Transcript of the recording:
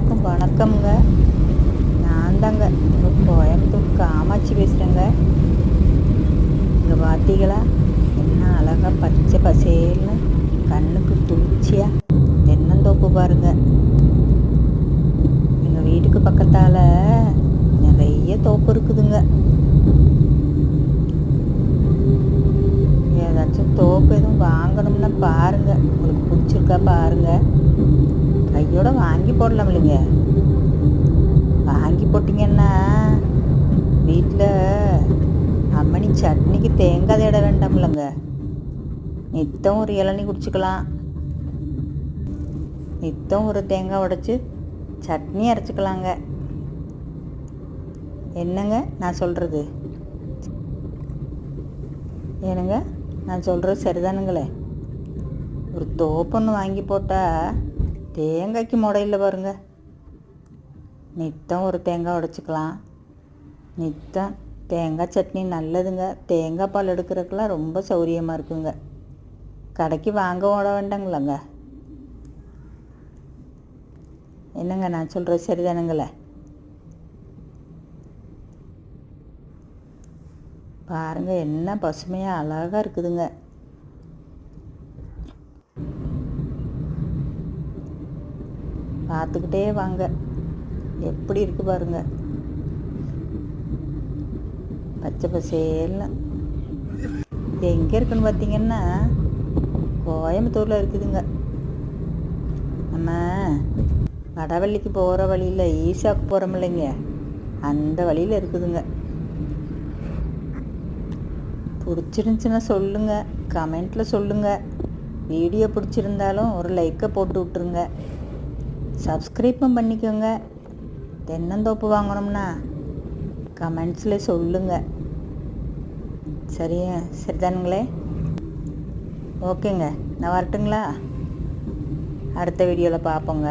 எல்லாருக்கும் வணக்கம்ங்க. நான் தாங்க உங்கள் கோயம்புத்தூர் காமாட்சி பேசுகிறேங்க இங்கே பார்த்தீங்களா என்ன அழகாக பச்சை பசேல்னு கண்ணுக்கு குளிர்ச்சியாக தென்னந்தோப்பு பாருங்க. எங்கள் வீட்டுக்கு பக்கத்தால் நிறைய தோப்பு இருக்குதுங்க. ஏதாச்சும் தோப்பு எதுவும் வாங்கணும்னா பாருங்க. உங்களுக்கு பிடிச்சிருக்கா பாருங்க கையோட வாங்கி போடலாம் இல்லைங்க பார்த்தீங்கன்னா வீட்டில் அம்மணி சட்னிக்கு தேங்காய் தேட வேண்டாம்லங்க. நித்தம் ஒரு இளநீ குடிச்சுக்கலாம். நித்தம் ஒரு தேங்காய் உடைச்சி சட்னி அரைச்சிக்கலாங்க. என்னங்க நான் சொல்கிறது ஏனுங்க நான் சொல்கிறது சரிதானுங்களே? ஒரு தோப்பொன்று வாங்கி போட்டால் தேங்காய்க்கு முடையில் பாருங்க. நித்தம் ஒரு தேங்காய் உடைச்சிக்கலாம். நித்தம் தேங்காய் சட்னி நல்லதுங்க. தேங்காய் பால் எடுக்கிறதுக்கெலாம் ரொம்ப சௌரியமாக இருக்குங்க. கடைக்கு வாங்க ஓட வேண்டாங்களங்க? என்னங்க நான் சொல்கிறது சரிதானுங்களே? பாருங்க என்ன பசுமையாக அழகாக இருக்குதுங்க. பார்த்துக்கிட்டே வாங்க. எப்படி இருக்கு பாருங்க. பச்சை பசேல்னு. இது எங்கே இருக்குன்னு பார்த்தீங்கன்னா கோயம்புத்தூரில் இருக்குதுங்க. நம்ம வடவள்ளிக்கு போகிற வழியில் ஈஷாவுக்கு போகிறோம் இல்லைங்க. அந்த வழியில் இருக்குதுங்க. பிடிச்சிருந்துச்சுன்னா சொல்லுங்கள் கமெண்ட்டில் சொல்லுங்கள் வீடியோ பிடிச்சிருந்தாலும் ஒரு லைக்கை போட்டு விட்ருங்க சப்ஸ்கிரைப்பும் பண்ணிக்கோங்க. தென்னந்தோப்பு வாங்கணும்னா கமெண்ட்ஸில் சொல்லுங்கள் சரியா? சரிதானுங்களே ஓகேங்க. நான் வரட்டுங்களா? அடுத்த வீடியோவில் பார்ப்போங்க.